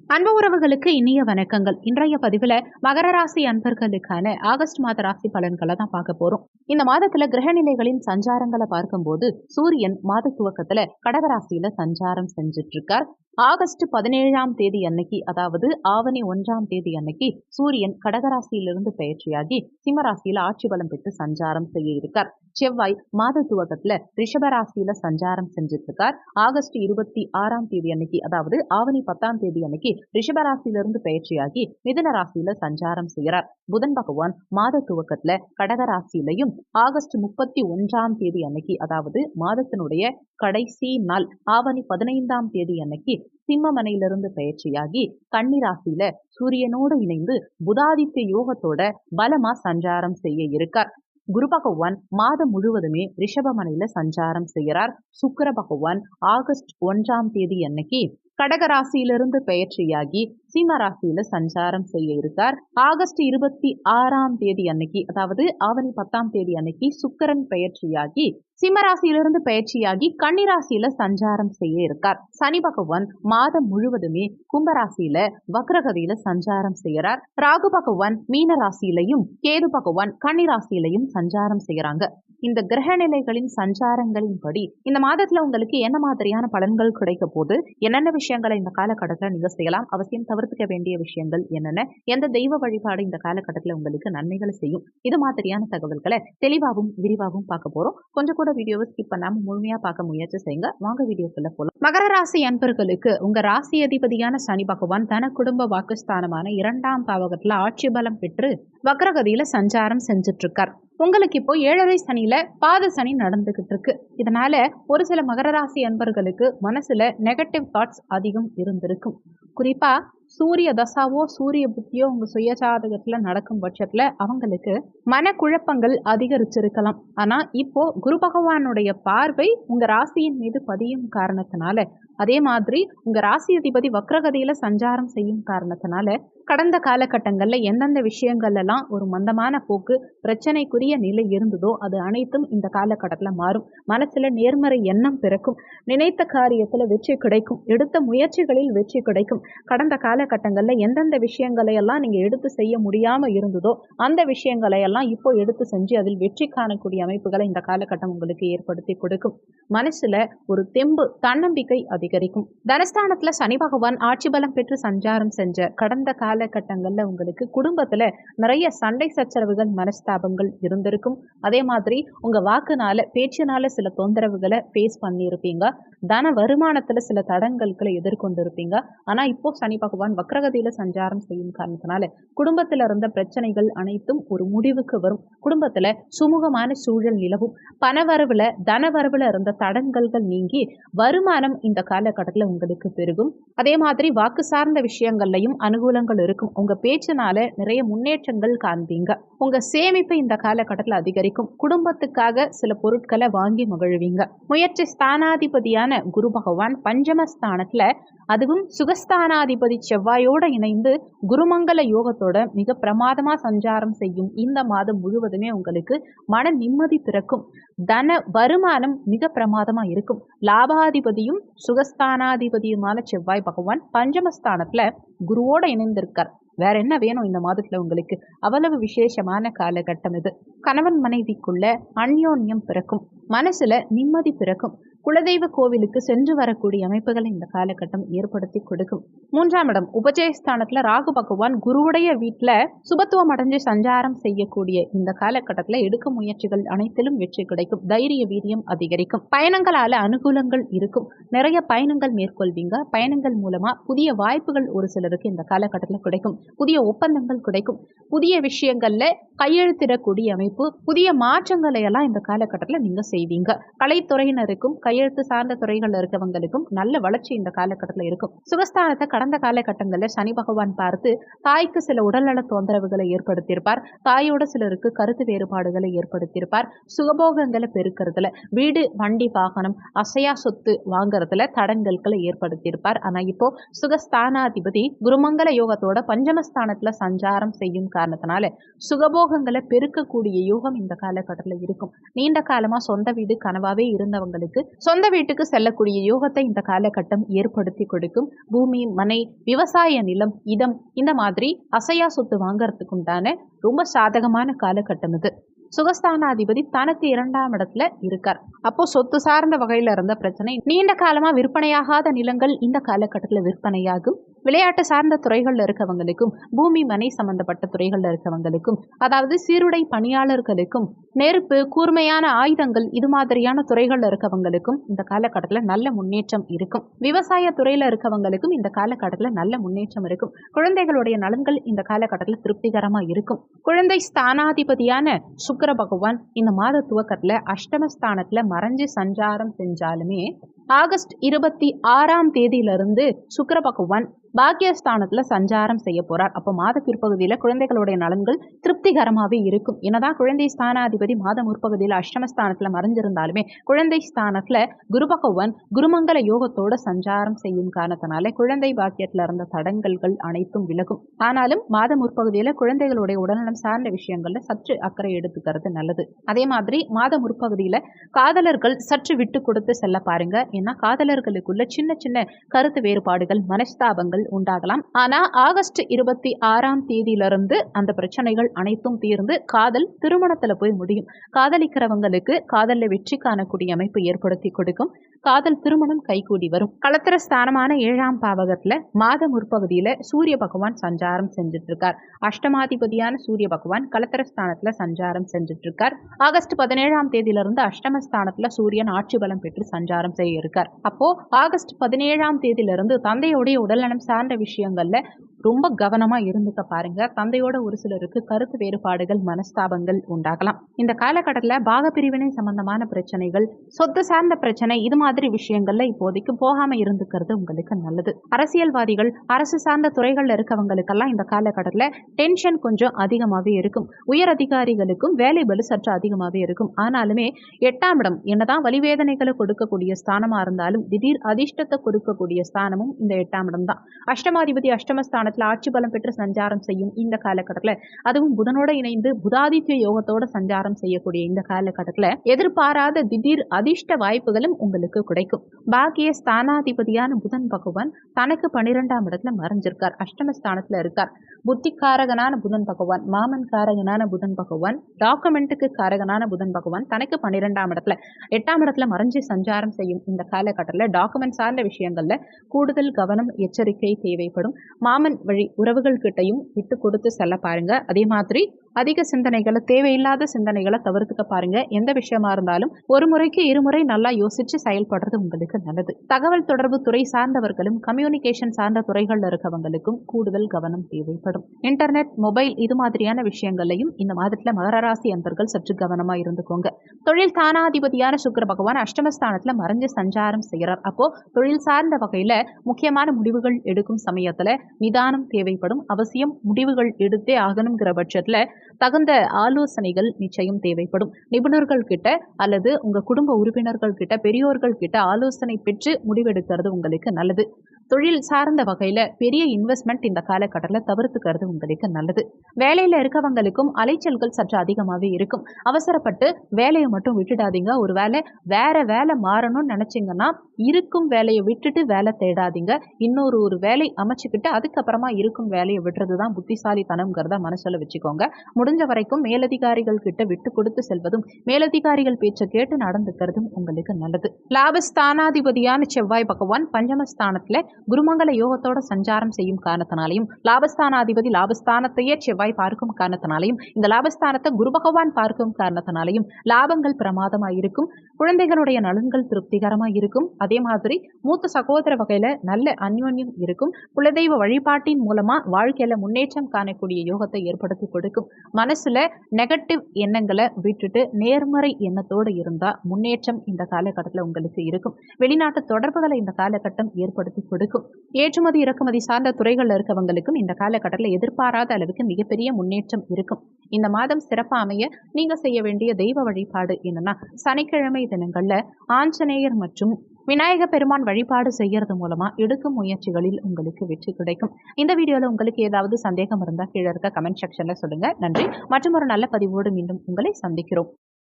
அன்பு உறவுகளுக்கு இனிய வணக்கங்கள். இன்றைய பதிவுல மகர ராசி அன்பர்களுக்கான ஆகஸ்ட் மாத ராசி பலன்களை தான் பார்க்க போறோம். இந்த மாதத்துல கிரகநிலைகளின் சஞ்சாரங்களை பார்க்கும்போது சூரியன் மாத துவக்கத்துல கடகராசியில சஞ்சாரம் செஞ்சுட்டு இருக்கார் ஆகஸ்ட் பதினேழாம் தேதி அன்னைக்கு அதாவது ஆவணி ஒன்றாம் தேதி அன்னைக்கு சூரியன் கடகராசியிலிருந்து பயிற்சியாகி சிம்மராசியில ஆட்சி பலம் பெற்று சஞ்சாரம் செய்ய இருக்கார். செவ்வாய் மாத துவக்கத்துல ரிஷபராசியில சஞ்சாரம் செஞ்சுட்டு இருக்கார் ஆகஸ்ட் இருபத்தி ஆறாம் தேதி அன்னைக்கு அதாவது ஆவணி பத்தாம் தேதி அன்னைக்கு ரிஷபராசியிலிருந்து பயிற்சியாகி மிதன ராசியில சஞ்சாரம் செய்கிறார். புதன் பகவான் மாத துவக்கத்துல கடகராசியிலையும் ஆகஸ்ட் முப்பத்தி ஒன்றாம் தேதி அன்னைக்கு அதாவது மாதத்தினுடைய கடைசி நாள் ஆவணி பதினைந்தாம் தேதி அன்னைக்கு சிம்மமனையிலிருந்து பயிற்சியாகி கன்னிராசியில சூரியனோடு இணைந்து புதாதித்ய யோகத்தோட பலமா சஞ்சாரம் செய்ய இருக்கார். குரு பகவான் மாதம் முழுவதுமே ரிஷபமனையில சஞ்சாரம் செய்கிறார். சுக்கர பகவான் ஆகஸ்ட் ஒன்றாம் தேதி அன்னைக்கு கடகராசியிலிருந்து பெயர்ச்சியாகி சிம்ம ராசியில சஞ்சாரம் செய்ய இருக்கார். ஆகஸ்ட் இருபத்தி ஆறாம் தேதி அன்னைக்கு அதாவது ஆவணி பத்தாம் தேதி அன்னைக்கு சுக்கரன் பெயர்ச்சியாகி சிம்மராசியிலிருந்து பயிற்சியாகி கன்னிராசியில சஞ்சாரம் செய்ய இருக்கார். சனி பகவான் மாதம் முழுவதுமே கும்பராசியில வக்ரகதியில சஞ்சாரம் செய்யறார். ராகு பகவான் மீன ராசியிலையும் கேது பகவான் கன்னிராசியிலையும் சஞ்சாரம் செய்யறாங்க. இந்த கிரக நிலைகளின் சஞ்சாரங்களின்படி இந்த மாதத்துல உங்களுக்கு என்ன மாதிரியான பலன்கள் கிடைக்க போது என்னென்ன விஷயங்களை இந்த காலகட்டத்தில் நீங்க செய்யலாம்? அவசியம் தவிர்த்துக்க வேண்டிய விஷயங்கள் என்னென்ன? எந்த தெய்வ வழிபாடு இந்த காலகட்டத்தில் உங்களுக்கு நன்மைகளை செய்யும்? இது மாதிரியான தகவல்களை தெளிவாகவும் விரிவாகவும் பார்க்க போறோம். கொஞ்சம் கூட வீடியோவை ஸ்கிப் பண்ணாம முழுமையா பார்க்க முயற்சி செய்யுங்க. வாங்க வீடியோக்குள்ள போலாம். மகர ராசி அன்பர்களுக்கு உங்க ராசி அதிபதியான சனி பகவான் தன குடும்ப வாக்குஸ்தானமான இரண்டாம் பாவகத்துல ஆட்சி பலம் பெற்று வக்ரகதியில சஞ்சாரம் செஞ்சுட்டு இருக்கார் உங்களுக்கு இப்போ ஏழரை சனியில பாத சனி நடந்துகிட்டு இருக்கு இதனால ஒரு சில மகர ராசி அன்பர்களுக்கு மனசுல நெகட்டிவ் தாட்ஸ் அதிகம் இருந்திருக்கும். குறிப்பா சூரிய தசாவோ சூரிய புத்தியோ உங்க சுயஜாதகத்துல நடக்கும் பட்சத்துல அவங்களுக்கு மனக்குழப்பங்கள் அதிகரிச்சிருக்கலாம். ஆனா இப்போ குரு பகவானுடைய பார்வை உங்க ராசியின் மீது பதியும் காரணத்தினால அதே மாதிரி உங்க ராசி அதிபதி வக்ரகதியில சஞ்சாரம் செய்யும் காரணத்தினால கடந்த காலகட்டங்களில் எந்தெந்த விஷயங்கள் எல்லாம் ஒரு மந்தமான போக்கு பிரச்சனைக்குரிய நிலை இருந்ததோ அது அனைத்தும் இந்த காலகட்டத்தில் மாறும். மனசில் நேர்மறை எண்ணம் பிறக்கும். நினைத்த காரியத்தில் வெற்றி கிடைக்கும். எடுத்த முயற்சிகளில் வெற்றி கிடைக்கும். கடந்த காலகட்டங்களில் எந்தெந்த விஷயங்களை எல்லாம் நீங்கள் எடுத்து செய்ய முடியாமல் இருந்ததோ அந்த விஷயங்களை எல்லாம் இப்போ எடுத்து செஞ்சு அதில் வெற்றி காணக்கூடிய அமைப்புகளை இந்த காலகட்டம் உங்களுக்கு ஏற்படுத்தி கொடுக்கும். மனசில் ஒரு தெம்பு தன்னம்பிக்கை அதிகரிக்கும். தனஸ்தானத்தில் சனி பகவான் ஆட்சி பலம் பெற்று சஞ்சாரம் செஞ்ச கடந்த கால காலகட்டங்களில் உங்களுக்கு குடும்பத்தில் நிறைய சண்டை சச்சரவுகள் மனஸ்தாபங்கள் இருந்திருக்கும். அதே மாதிரி உங்கள் வாக்குனால பேச்சினால சில தொந்தரவுகளை ஃபேஸ் பண்ணியிருப்பீங்க. தன வருமானத்தில் சில தடங்கல்களை எதிர்கொண்டு இருப்பீங்க ஆனா இப்போ சனி பகவான் வக்ரகதியில் சஞ்சாரம் செய்யும் காரணத்தினால குடும்பத்தில் இருந்த பிரச்சனைகள் அனைத்தும் ஒரு முடிவுக்கு வரும். குடும்பத்தில் சுமூகமான சூழல் நிலவும். பணவரவில் தனவரவில் இருந்த தடங்கல்கள் நீங்கி வருமானம் இந்த காலகட்டத்தில் உங்களுக்கு பெருகும். அதே மாதிரி வாக்கு சார்ந்த விஷயங்கள்லையும் அனுகூலங்கள் இருக்கும். உங்க பேச்சினால நிறைய முன்னேற்றங்கள் காண்பீங்க. உங்க சேமிப்பு இந்த காலகட்டத்தில் அதிகரிக்கும். குடும்பத்துக்காக சில பொருட்களை வாங்கி மகிழ்வீங்க. முயற்சி ஸ்தானாதிபதியான குரு பகவான் பஞ்சமஸ்தானத்துல அதுவும் சுகஸ்தானாதிபதி செவ்வாயோட இணைந்து குருமங்கல யோகத்தோட மிக பிரமாதமா சஞ்சாரம் செய்யும். இந்த மாதம் முழுவதுமே உங்களுக்கு மன நிம்மதி பிறக்கும். தன வருமானம் மிக பிரமாதமா இருக்கும். லாபாதிபதியும் சுகஸ்தானாதிபதியுமான செவ்வாய் பகவான் பஞ்சமஸ்தானத்துல குருவோட இணைந்திருக்கார். வேற என்ன வேணும் இந்த மாதத்துல உங்களுக்கு? அவ்வளவு விசேஷமான காலகட்டம் இது. கணவன் மனைவிக்குள்ள அந்யோன்யம் பிறக்கும். மனசுல நிம்மதி பிறக்கும். குலதெய்வ கோவிலுக்கு சென்று வரக்கூடிய அமைப்புகளை இந்த காலகட்டம் ஏற்படுத்தி கொடுக்கும். மூன்றாம் இடம் உபஜயஸ்தானத்துல ராகு பகவான் குருவுடைய வீட்டுல சுபத்துவம் அடைஞ்சு சஞ்சாரம் செய்யக்கூடிய இந்த காலகட்டத்துல எடுக்கும் முயற்சிகள் அனைத்திலும் வெற்றி கிடைக்கும். தைரிய வீரியம் அதிகரிக்கும். பயணங்களால அனுகூலங்கள் இருக்கும். நிறைய பயணங்கள் மேற்கொள்வீங்க. பயணங்கள் மூலமா புதிய வாய்ப்புகள் ஒரு சிலருக்கு இந்த காலகட்டத்தில் கிடைக்கும். புதிய ஒப்பந்தங்கள் கிடைக்கும். புதிய விஷயங்கள்ல கையெழுத்திடக்கூடிய அமைப்பு புதிய மாற்றங்களை எல்லாம் இந்த காலகட்டத்தில் நீங்க செய்வீங்க. கலைத்துறையினருக்கும் கையெழுத்து சார்ந்த துறைகளில் இருக்கவங்களுக்கும் நல்ல வளர்ச்சி இந்த காலகட்டத்தில் இருக்கும். சுகஸ்தானத்தை கடந்த காலகட்டங்களில் சனி பகவான் பார்த்து தாய்க்கு சில உடல்நல தொந்தரவுகளை ஏற்படுத்தியிருப்பார். தாயோட சிலருக்கு கருத்து வேறுபாடுகளை ஏற்படுத்தியிருப்பார். சுகபோகங்களை பெருக்கிறதுல வீடு வண்டி வாகனம் அசையா சொத்து வாங்குறதுல தடங்கல்களை ஏற்படுத்தியிருப்பார். ஆனால் இப்போ சுகஸ்தானாதிபதி குருமங்கல யோகத்தோட பஞ்சமஸ்தானத்தில் சஞ்சாரம் செய்யும் காரணத்தினால சுகபோக யோகங்களை பெருக்கக்கூடிய யோகம் இந்த காலகட்டத்தில் இருக்கும். நீண்ட காலமா சொந்த வீடு கனவாகவே இருந்தவங்களுக்கு சொந்த வீட்டுக்கு செல்லக்கூடிய யோகத்தை இந்த காலகட்டம் ஏற்படுத்தி கொடுக்கும். பூமி மனை விவசாய நிலம் இடம் இந்த மாதிரி அசையா சொத்து வாங்கறதுக்கு உண்டான ரொம்ப சாதகமான காலகட்டம் இது. சுகஸ்தானாதிபதி தனக்கு இரண்டாம் இடத்துல இருக்கார். அப்போ சொத்து சார்ந்த வகையில இருந்த பிரச்சனை நீண்ட காலமா விற்பனையாகாத நிலங்கள் இந்த காலகட்டத்தில் விற்பனையாகும். விளையாட்டு சார்ந்த துறைகளில் இருக்கவங்களுக்கும் பூமி மனை சம்பந்தப்பட்ட துறைகளில் இருக்கவங்களுக்கும் அதாவது சீருடை பணியாளர்களுக்கும் நெருப்பு கூர்மையான ஆயுதங்கள் இது மாதிரியான துறைகளில் இருக்கவங்களுக்கும் இந்த காலகட்டத்தில் நல்ல முன்னேற்றம் இருக்கும். விவசாய துறையில் இருக்கவங்களுக்கும் இந்த காலகட்டத்தில் நல்ல முன்னேற்றம் இருக்கும். குழந்தைகளுடைய நலன்கள் இந்த காலகட்டத்தில் திருப்திகரமாக இருக்கும். குழந்தை ஸ்தானாதிபதியான சுக்கர பகவான் இந்த மாத துவக்கத்தில் அஷ்டமஸ்தானத்தில் மறைஞ்சு சஞ்சாரம் செஞ்சாலுமே ஆகஸ்ட் இருபத்தி ஆறாம் தேதியிலிருந்து சுக்கர பகவான் பாக்கியஸ்தானத்தில் சஞ்சாரம் செய்ய போறார். அப்போ மாத பிற்பகுதியில் குழந்தைகளுடைய நலன்கள் திருப்திகரமாகவே இருக்கும். என்னதான் குழந்தை ஸ்தானாதிபதி மாத முற்பகுதியில் அஷ்டமஸ்தானத்தில் மறைஞ்சிருந்தாலுமே குழந்தை ஸ்தானத்தில் குருபகவன் குருமங்கல யோகத்தோட சஞ்சாரம் செய்யும் காரணத்தினால குழந்தை பாக்கியத்தில் இருந்த தடங்கல்கள் அனைத்தும் விலகும். ஆனாலும் மாத முற்பகுதியில் குழந்தைகளுடைய உடல்நலம் சார்ந்த விஷயங்களில் சற்று அக்கறை எடுத்துக்கிறது நல்லது. அதே மாதிரி மாத முற்பகுதியில் காதலர்கள் சற்று விட்டு கொடுத்து செல்ல பாருங்க. ஏன்னா காதலர்களுக்குள்ள சின்ன சின்ன கருத்து வேறுபாடுகள் மனஸ்தாபங்கள் உண்டாகலாம். ஆனா ஆகஸ்ட் இருபத்தி ஆறாம் தேதியிலிருந்து அந்த பிரச்சனைகள் அனைத்தும் தீர்ந்து காதல் திருமணத்துல போய் முடியும். காதலிக்கிறவங்களுக்கு காதல்ல வெற்றி காணக்கூடிய அமைப்பு ஏற்படுத்தி கொடுக்கும். காதல் திருமணம் கைகூடி வரும். களத்திர ஸ்தானமான ஏழாம் பாவகத்துல மாத முற்பகுதியில சூரிய பகவான் சஞ்சாரம் செஞ்சுட்டு இருக்கார் அஷ்டமாதிபதியான சூரிய பகவான் களத்திர ஸ்தானத்துல சஞ்சாரம் செஞ்சுட்டு இருக்கார் ஆகஸ்ட் பதினேழாம் தேதியிலிருந்து அஷ்டமஸ்தானத்துல சூரியன் ஆட்சி பலம் பெற்று சஞ்சாரம் செய்ய இருக்கார். அப்போ ஆகஸ்ட் பதினேழாம் தேதியிலிருந்து தந்தையுடைய உடல்நலம் சார்ந்த விஷயங்கள்ல ரொம்ப கவனமா இருந்துக்க பாருங்க. தந்தையோட ஒரு சிலருக்கு கருத்து வேறுபாடுகள் மனஸ்தாபங்கள் உண்டாகலாம். இந்த காலகட்டத்தில் பாகப்பிரிவினை சம்பந்தமான பிரச்சனைகள் சொத்து சார்ந்த பிரச்சனை இது மாதிரி விஷயங்கள்ல இப்போதைக்கு போகாம இருந்துக்கிறது உங்களுக்கு நல்லது. அரசியல்வாதிகள் அரசு சார்ந்த துறைகள்ல இருக்கவங்களுக்கெல்லாம் இந்த காலகட்டத்தில் டென்ஷன் கொஞ்சம் அதிகமாகவே இருக்கும். உயர் அதிகாரிகளுக்கும் வேலை பலு சற்று அதிகமாகவே இருக்கும். ஆனாலுமே எட்டாம் இடம் என்னதான் வலிவேதனைகளை கொடுக்கக்கூடிய ஸ்தானமா இருந்தாலும் திடீர் அதிர்ஷ்டத்தை கொடுக்கக்கூடிய ஸ்தானமும் இந்த எட்டாம் இடம் தான். அஷ்டமாதிபதி அஷ்டமஸ்தானத்தில் ஆட்சி பலம் பெற்று சஞ்சாரம் செய்யும் இந்த காலகட்டத்தில் அதுவும் புதனோட இணைந்து புதாதித்ய யோகத்தோட சஞ்சாரம் செய்யக்கூடிய இந்த காலகட்டத்தில் எதிர்பாராத திடீர் அதிர்ஷ்ட வாய்ப்புகளும் உங்களுக்கு கிடைக்கும். பாக்கிய ஸ்தானாதிபதியான புதன் பகவான் தனக்கு பன்னிரெண்டாம் இடத்துல மறைஞ்சிருக்கார். அஷ்டமஸ்தானத்துல இருக்கார். புத்திக்காரகனான புதன் பகவான் மாமன் காரகனான புதன் பகவான் டாக்குமெண்ட்டுக்கு காரகனான புதன் பகவான் தனக்கு பன்னிரெண்டாம் இடத்துல எட்டாம் இடத்துல மறைஞ்சு சஞ்சாரம் செய்யும் இந்த காலகட்டத்தில் டாக்குமெண்ட் சார்ந்த விஷயங்கள்ல கூடுதல் கவனம் எச்சரிக்கை தேவைப்படும். மாமன் வழி உறவுகள் கிட்டையும் விட்டு கொடுத்து செல்ல பாருங்க. அதே மாதிரி அதிக சிந்தனைகளை தேவையில்லாத சிந்தனைகளை தவிர்த்துக்க பாருங்க. எந்த விஷயமா இருந்தாலும் ஒரு முறைக்கு இருமுறை நல்லா யோசிச்சு செயல்படுறது உங்களுக்கு நல்லது. தகவல் தொடர்பு துறை சார்ந்தவர்களும் கம்யூனிகேஷன் சார்ந்த துறைகளில் இருக்கவங்களுக்கும் கூடுதல் கவனம் தேவைப்படும். இன்டர்நெட் மொபைல் இது மாதிரியான விஷயங்களையும் இந்த மாதத்துல மகர ராசி அன்பர்கள் சற்று கவனமா இருந்துக்கோங்க. தொழில் தானாதிபதியான சுக்கர பகவான் அஷ்டமஸ்தானத்துல மறைஞ்சு சஞ்சாரம் செய்கிறார் அப்போ தொழில் சார்ந்த வகையில முக்கியமான முடிவுகள் எடுக்கும் சமயத்துல நிதானம் தேவைப்படும். அவசியம் முடிவுகள் எடுத்தே ஆகணுங்கிற பட்சத்துல தகுந்த ஆலோசனைகள் நிச்சயம் தேவைப்படும். நிபுணர்கள் கிட்ட அல்லது உங்க குடும்ப உறுப்பினர்கள் கிட்ட பெரியோர்கள் கிட்ட ஆலோசனை பெற்று முடிவெடுக்கிறது உங்களுக்கு நல்லது. தொழில் சார்ந்த வகையில பெரிய இன்வெஸ்ட்மெண்ட் இந்த காலகட்டத்தில் தவிர்த்துக்கிறது உங்களுக்கு நல்லது. வேலையில இருக்கவங்களுக்கும் அலைச்சல்கள் சற்று அதிகமாகவே இருக்கும். அவசரப்பட்டு வேலையை மட்டும் விட்டுடாதீங்க. ஒரு வேலை வேற வேலை மாறணும்னு நினச்சிங்கன்னா இருக்கும் வேலையை விட்டுட்டு வேலை தேடாதீங்க. இன்னொரு ஒரு வேலை அமைச்சுக்கிட்டு அதுக்கப்புறமா இருக்கும் வேலையை விடுறது தான் புத்திசாலித்தனம்ங்கிறத மனசில் வச்சுக்கோங்க. முடிஞ்ச வரைக்கும் மேலதிகாரிகள் கிட்ட விட்டு கொடுத்து செல்வதும் மேலதிகாரிகள் பேச்சை கேட்டு நடந்துக்கிறதும் உங்களுக்கு நல்லது. லாபஸ்தானாதிபதியான செவ்வாய் பகவான் பஞ்சமஸ்தானத்தில் குருமங்கல யோகத்தோட சஞ்சாரம் செய்யும் காரணத்தினாலையும் லாபஸ்தானாதிபதி லாபஸ்தானத்தையே செவ்வாய் பார்க்கும் காரணத்தினாலையும் இந்த லாபஸ்தானத்தை குரு பகவான் பார்க்கும் காரணத்தினாலையும் லாபங்கள் பிரமாதமாக இருக்கும். குழந்தைகளுடைய நலன்கள் திருப்திகரமாக இருக்கும். அதே மாதிரி மூத்த சகோதர வகையில் நல்ல அந்யோன்யம் இருக்கும். குலதெய்வ வழிபாட்டின் மூலமா வாழ்க்கையில முன்னேற்றம் காணக்கூடிய யோகத்தை ஏற்படுத்தி கொடுக்கும். மனசுல நெகட்டிவ் எண்ணங்களை விட்டுட்டு நேர்மறை எண்ணத்தோடு இருந்தால் முன்னேற்றம் இந்த காலகட்டத்தில் உங்களுக்கு இருக்கும். வெளிநாட்டு தொடர்புகளை இந்த காலகட்டம் ஏற்படுத்தி கொடுக்கும். ஏற்றுமதி இறக்குமதி சார்ந்த துறைகளில் இருக்கவங்களுக்கும் இந்த காலகட்டத்தில் எதிர்பாராத அளவுக்கு மிகப்பெரிய முன்னேற்றம் இருக்கும். இந்த மாதம் சிறப்பா அமைய நீங்க செய்ய வேண்டிய தெய்வ வழிபாடு என்னன்னா சனிக்கிழமை தினங்கள்ல ஆஞ்சநேயர் மற்றும் விநாயக பெருமான் வழிபாடு செய்யறது மூலமா எடுக்கும் முயற்சிகளில் உங்களுக்கு வெற்றி கிடைக்கும். இந்த வீடியோல உங்களுக்கு ஏதாவது சந்தேகம் இருந்தால் கீழே இருக்க கமெண்ட் செக்ஷன்ல சொல்லுங்க. நன்றி. மற்றும் ஒரு நல்ல பதிவோடு மீண்டும் உங்களை சந்திக்கிறோம்.